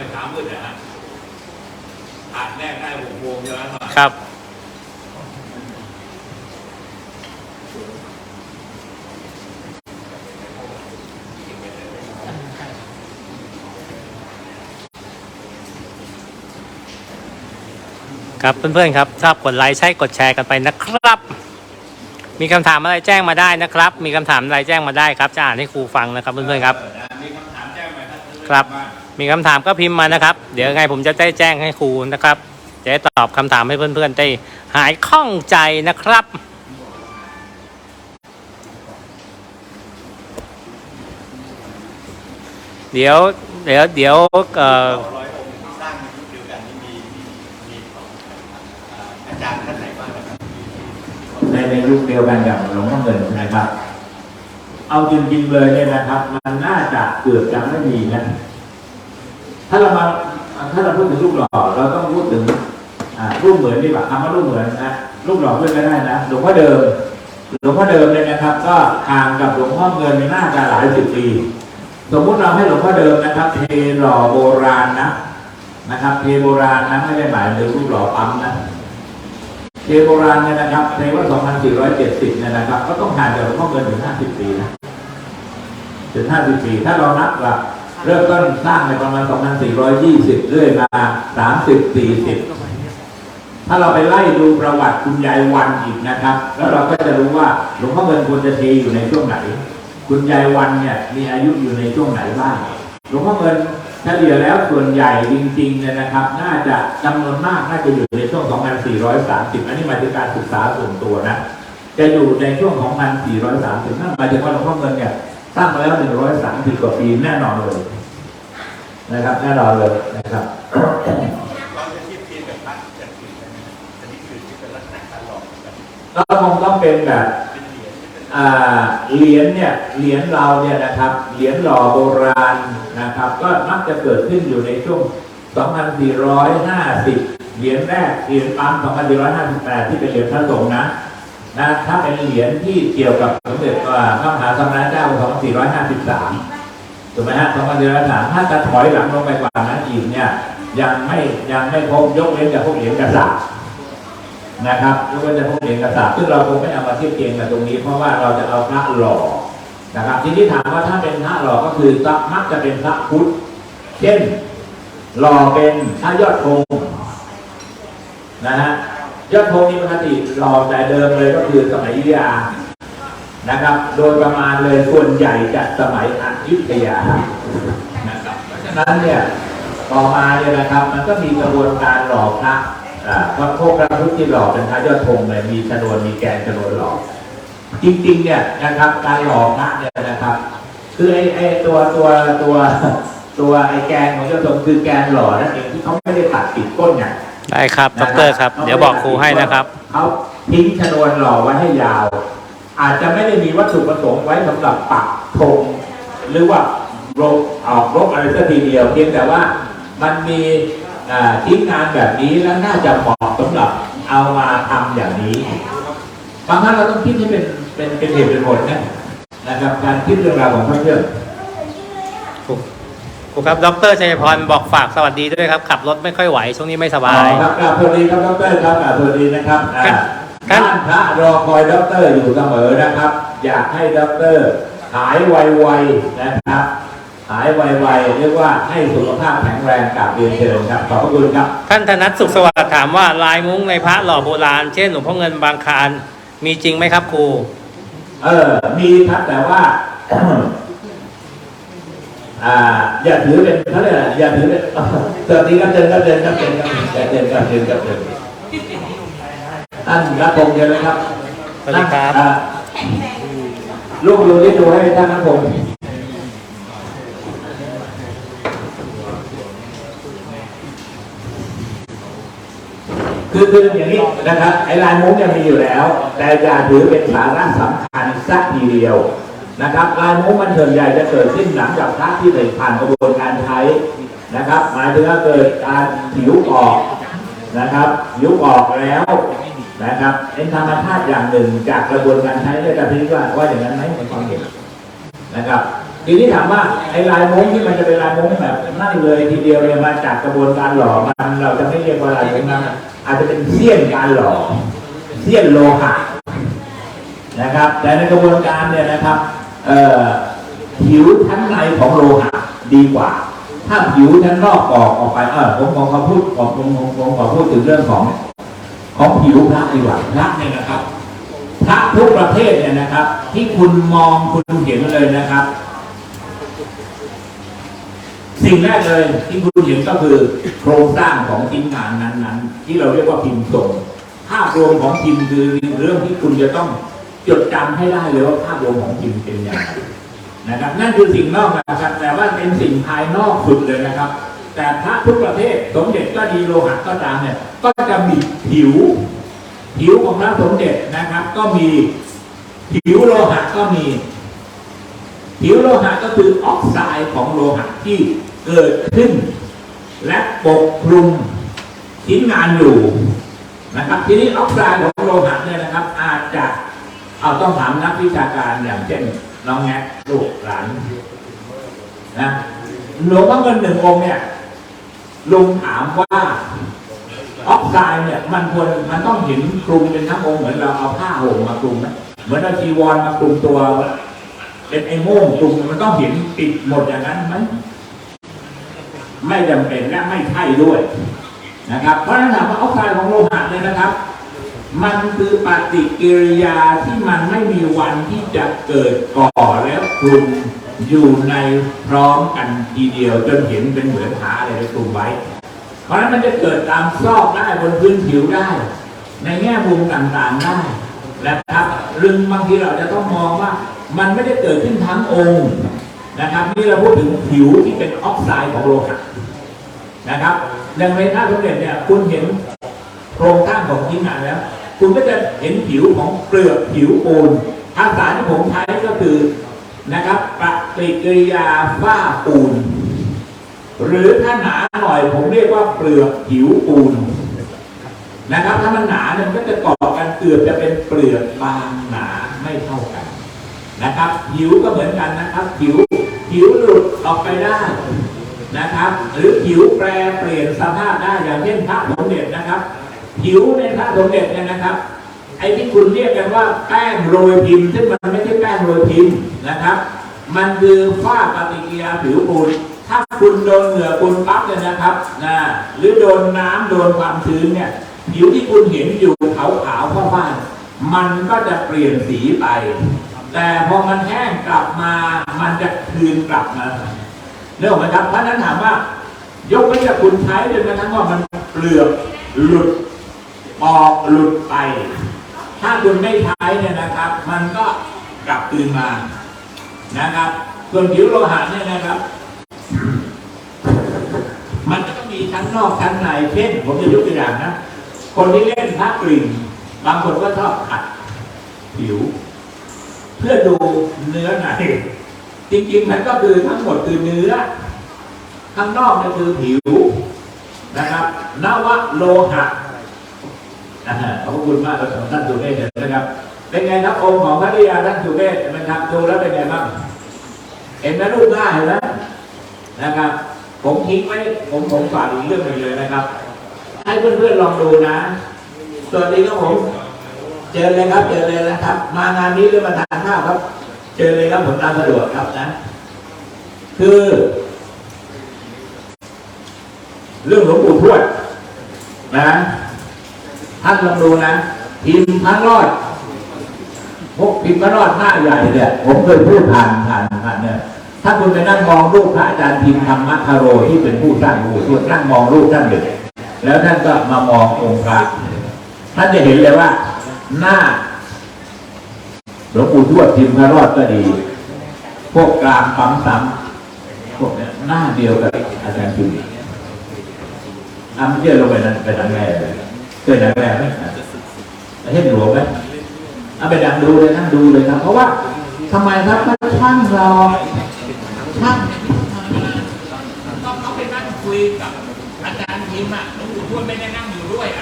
แต่เช้ามืดนะฮะอ่านแรกได้หกโมงใช่ไหมครับ ครับเพื่อนๆครับชอบกดไลค์ใช่กดแชร์กันไปนะครับ มีคำถามอะไรแจ้งมาได้นะครับ มีคำถามอะไรแจ้งมาได้ครับ จะอ่านให้ครูฟังนะครับเพื่อนๆครับเนะมีคำถามแจ้งมาครับ ครับ มีคำถามก็พิมพ์มานะครับ เดี๋ยวไงผมจะได้แจ้งให้ครูนะครับ จะได้ตอบคำถามให้เพื่อนๆได้หายข้องใจนะครับเดี๋ยวเดี๋ยวเดี๋ยวเอ่อในยุคเดียวกันอย่างนะครับในในยุคเดียวกันกับหลวงพ่อเงินนะครับ เอาจริงๆเลยเนี่ยนะครับ มันน่าจะเกือบจะไม่มีนะ ถ้าเรามาถ้าเราพูดถึงรูปหล่อเราต้องพูดถึงอ่ารูปเหมือนดีกว่าคำว่ารูปเหมือนนะรูปหล่อเพื่อนก็ได้นะหลวงพ่อเดิมหลวงพ่อเดิมเนี่ยนะครับ ก็ห่างกับหลวงพ่อเงินน่าจะหลายสิบปีสมมุติเราให้หลวงพ่อเดิมนะครับเทหล่อโบราณนะนะครับเทโบราณนะไม่ได้หมายถึงรูปหล่อปั๊มนะเทโบราณเนี่ยนะครับในว่า2470เนี่ยนะครับ ก็ต้องห่างจากหลวงพ่อเงินถึง50 ปีนะถึง50 ปี ถ้าเรานับว่า เริ่มต้นสร้างในประมาณ 2420 เรื่อยมา 30 40 ถ้าเราไปไล่ดูประวัติคุณยายวันอีกนะครับ แล้วเราก็จะรู้ว่าหลวงพ่อเงินควรจะเทอยู่ในช่วงไหน คุณยายวันเนี่ยมีอายุอยู่ในช่วงไหนบ้างหลวงพ่อเงินเฉลี่ยแล้วส่วนใหญ่จริงๆเนี่ยนะครับ น่าจะจำนวนมากน่าจะอยู่ในช่วง 2430 อันนี้หมายถึงการศึกษาส่วนตัวนะ จะอยู่ในช่วง 2430 นั่นหมายถึงว่าหลวงพ่อเงินเนี่ยสร้างมาแล้ว 130 กว่าปีแน่นอนเลย นะครับแน่นอนเลยนะครับเราจะทียบเทียบกับพระอย่างอื่นได้ไหมอันนี้คือที่เป็นลักษณะการหลอกแบบก็คงต้องเป็นแบบเหรียญเนี่ยเหรียญเราเนี่ยนะครับเหรียญหล่อโบราณนะครับ ก็มักจะเกิดขึ้นอยู่ในช่วง 2450 เหรียญแรกเหรียญปั๊ม2458 ที่เป็นเหรียญพระสงฆ์นะนะถ้าเป็นเหรียญที่เกี่ยวกับสมเด็จอ่าพระมหาสมณเจ้า2453 ถูกไหมฮะ2453ถ้าจะถอยหลังลงไปกว่านั้นอีกเนี่ย ยังไม่ยังไม่พบยกเว้นจากพวกเหรียญกษัตริย์นะครับยกเว้นแต่พวกเอกสารซึ่งเราคงไม่เอามาเทียบเคียงกันตรงนี้ เพราะว่าเราจะเอาพระหล่อนะครับ ทีนี้ถามว่าถ้าเป็นพระหล่อก็คือมักจะเป็นพระพุทธเช่นหล่อเป็นพระยอดธงนะฮะยอดธงนี่ปกติหล่อแต่เดิมเลยก็คือสมัยอยุธยา นะครับ โดยประมาณเลยส่วนใหญ่จะสมัยอยุธยานะครับเพราะฉะนั้นเนี่ยต่อมาเนี่ยนะครับ มันก็มีกระบวนการหล่อพระอ่าพระโคกพระพุทธที่หล่อเป็นพระยอดธงเลยมีชนวนมีแกนชนวนหล่อจริงๆเนี่ยนะครับการหล่อพระเนี่ยนะครับ คือไอ้ไอ้ตัวตัวตัวตัวไอ้แกนของยอดธงคือแกนหล่อนั่นเองที่เขาไม่ได้ตัดติดก้นไงได้ครับดอกเตอรครับ เดี๋ยวบอกครูให้นะครับเขาทิ้งชนวนหล่อไว้ให้ยาว อาจจะไม่ได้มีวัตถุประสงค์ไว้สำหรับปักธงหรือว่ารบออกรบอะไรสักทีเดียว เพียงแต่ว่ามันมีอ่าทิ้งงานแบบนี้แล้วน่าจะเหมาะสำหรับเอามาทำอย่างนี้บางครั้งเราต้องคิดให้เป็นเป็นเป็นเหตุเป็นผลนะนะครับการคิดเรื่องราวของพระเครื่องครูครับ ดรชัยพรบอกฝากสวัสดีด้วยครับ ขับรถไม่ค่อยไหว ช่วงนี้ไม่สบายอ๋อครับกราบสวัสดีครับ ดร ครับกราบสวัสดีนะครับอ่าครับ ท่านพระรอคอยดรอยู่เสมอนะครับ อยากให้ดรหายไวๆนะครับ หายไวๆเรียกว่าให้สุขภาพแข็งแรงกราบเรียนเชิญครับขอบพระคุณครับ ท่านธนัทสุขสวัสดิ์ถามว่าลายมุ้งในพระหล่อโบราณ เช่นหลวงพ่อเงินบางคลานมีจริงไหมครับครูเออมีครับแต่ว่าอ่าอย่าถือเป็นเขาเรียกอะไรอย่าถือเป็นสวัสดีครับเชิญครับเชิญครับเชิญครับเชิญครับเชิญครับเชิญ ท่านรับผมเชิญเลยครับสวัสดีครับอ่าลูกดูที่ดูให้ท่านรับผมคือคืออย่างนี้นะครับไอ้ลายมุ้งยังมีอยู่แล้ว แต่อย่าถือเป็นสาระสำคัญสักทีเดียวนะครับลายมุ้งมันส่วนใหญ่จะเกิดขึ้นหลังจากพระที่ได้ผ่านกระบวนการใช้นะครับหมายถึงว่าเกิดการผิวออกนะครับผิวออกแล้ว นะครับเป็นธรรมชาติอย่างหนึ่งจากกระบวนการใช้ได้แต่พิจารณาว่าอย่างนั้นไหมในความเห็นนะครับทีนี้ถามว่าไอ้ลายม้งที่มันจะเป็นลายม้งแบบนั่นเลยทีเดียวเนี่ยมาจากกระบวนการหล่อมันเราจะไม่เรียกว่าลายม้งนะอาจจะเป็นเสี้ยนการหล่อเสี้ยนโลหะนะครับ แต่ในกระบวนการเนี่ยนะครับเอ่อผิวชั้นในของโลหะดีกว่า ถ้าผิวชั้นนอกออกออกไปเออผมผมขอพูดผมผมผมขอพูดถึงเรื่องของ ของผิวพระดีกว่าพระเนี่ยนะครับพระทุกประเภทเนี่ยนะครับ ที่คุณมองคุณเห็นเลยนะครับ สิ่งแรกเลยที่คุณเห็นก็คือโครงสร้างของชิ้นงานนั้น ๆ ที่เราเรียกว่าพิมพ์ทรงภาพรวมของพิมพ์คือเรื่องที่คุณจะต้องจดจำให้ได้เลยว่าภาพรวมของพิมพ์เป็นอย่างไรนะครับ นั่นคือสิ่งนอกนะครับ แต่ว่าเป็นสิ่งภายนอกสุดเลยนะครับ แต่พระทุกประเภทสมเด็จก็ดีโลหะก็ตามเนี่ย ก็จะมีผิว ผิวของพระสมเด็จนะครับ ก็มีผิวโลหะก็มี ผิวโลหะก็คือออกไซด์ของโลหะที่เกิดขึ้น และปกคลุมชิ้นงานอยู่นะครับ ทีนี้ออกไซด์ของโลหะเนี่ยนะครับ อาจจะเอาต้องถามนักวิชาการอย่างเช่นน้องแงะลูกหลานนะหลวงพ่อเงินหนึ่งองค์เนี่ย ลุงถามว่าออกไซด์เนี่ย มันควรมันต้องเห็นคลุมเป็นทั้งองค์เหมือนเราเอาผ้าห่มมาคลุมไหมเหมือนเอาจีวรมาคลุมตัวเป็นไอ้โม่งคลุมมันต้องเห็นปิดหมดอย่างนั้นไหมไม่จำเป็นและไม่ใช่ด้วย นะครับ เพราะนั้นถามว่าออกไซด์ของโลหะเนี่ยนะครับ มันคือปฏิกิริยาที่มันไม่มีวันที่จะเกิดก่อแล้วคลุม อยู่ในพร้อมกันทีเดียวจนเห็นเป็นเหมือนหาอะไรไปคลุมไว้ เพราะฉะนั้นมันจะเกิดตามซอกได้บนพื้นผิวได้ ในแง่มุมต่างๆได้นะครับเรื่องบางทีเราจะต้องมองว่ามันไม่ได้เกิดขึ้นทั้งองค์นะครับนี่เราพูดถึงผิวที่เป็นออกไซด์ของโลหะนะครับดังในท่าสมเด็จเนี่ยคุณเห็นโครงสร้างของชิ้นงานแล้ว คุณก็จะเห็นผิวของเปลือกผิวปูนภาษาที่ผมใช้ก็คือ นะครับปฏิกิริยาฝ้าปูน หรือถ้าหนาหน่อยผมเรียกว่าเปลือกผิวปูนนะครับ ถ้ามันหนาเนี่ยมันก็จะก่อกันเกือบจะเป็นเปลือกบางหนาไม่เท่ากันนะครับ ผิวก็เหมือนกันนะครับ ผิวผิวหลุดออกไปได้นะครับ หรือผิวแปรเปลี่ยนสภาพได้อย่างเช่นพระสมเด็จนะครับ ผิวในพระสมเด็จเนี่ยนะครับ ไอ้ที่คุณเรียกกันว่าแป้งโรยพิมพ์ ซึ่งมันไม่ใช่แป้งโรยพิมพ์นะครับ มันคือฝ้าปฏิกิริยาผิวปูนถ้าคุณโดนเหงื่อคุณปั๊บเนี่ยนะครับนะหรือโดนน้ำโดนความชื้นเนี่ยผิวที่คุณเห็นอยู่ขาวขาวๆฟ้าๆมันก็จะเปลี่ยนสีไป แต่พอมันแห้งกลับมา มันจะคืนกลับมาเรื่องไหมครับเพราะฉะนั้นถามว่ายกเว้นแต่คุณใช้จนกระทั่งว่ามันเปลือกหลุดออกหลุดไป ถ้าคุณไม่ใช้เนี่ยนะครับ มันก็กลับคืนมานะครับ ส่วนผิวโลหะเนี่ยนะครับ มันก็มีชั้นนอกชั้นในเช่นผมจะยกตัวอย่างนะ คนที่เล่นพระกลิ่นบางคนก็ชอบขัดผิว เพื่อดูเนื้อในจริงๆมันก็คือทั้งหมดคือเนื้อ ข้างนอกนี่คือผิวนะครับนวโลหะ ขอบคุณมากครับท่านสุเมธนะครับ เป็นไงครับองค์ของพระริยาท่านสุเมธนะครับดูแล้วเป็นไงบ้างเห็นไหมรูปหน้าเห็นไหมนะครับ ผมทิ้งไว้ผมผมฝากอีกเรื่องหนึ่งเลยนะครับ ให้เพื่อนๆลองดูนะสวัสดีครับผม เจอเลยครับเจอเลยนะครับ มางานนี้หรือมาทานข้าวครับ เจอเลยครับผมตามสะดวกครับนะ คือ เรื่องหลวงปู่ทวดนะ ท่านลองดูนะพิมพ์พระรอดพวกพิมพ์พระรอดหน้าใหญ่เนี่ยผมเคยพูดผ่านผ่านผ่านเนี่ยถ้าคุณไปนั่งมองรูปพระอาจารย์พิมพ์ธรรมคาโรที่เป็นผู้สร้างหลวงปู่ทวดนั่งมองรูปท่านเลยแล้วท่านก็มามององค์พระท่านจะเห็นเลยว่า หน้าหลวงปู่ทวดพิมพ์พระรอดก็ดี พวกกลางปั๊มซ้ำพวกเนี้ยหน้าเดียวกับอาจารย์พิมพ์อะไม่เชื่อลงไปนั้นไปทางแรกเลย เคยทางแรกไหมเห็นหลวงไหมเอาไปดังดูเลยนั่งดูเลยครับ เพราะว่าทำไมครับท่างเราช่างต้องเขาไปนั่งคุยกับอาจารย์พิมอะหลวงปู่ทวดไม่ได้นั่ง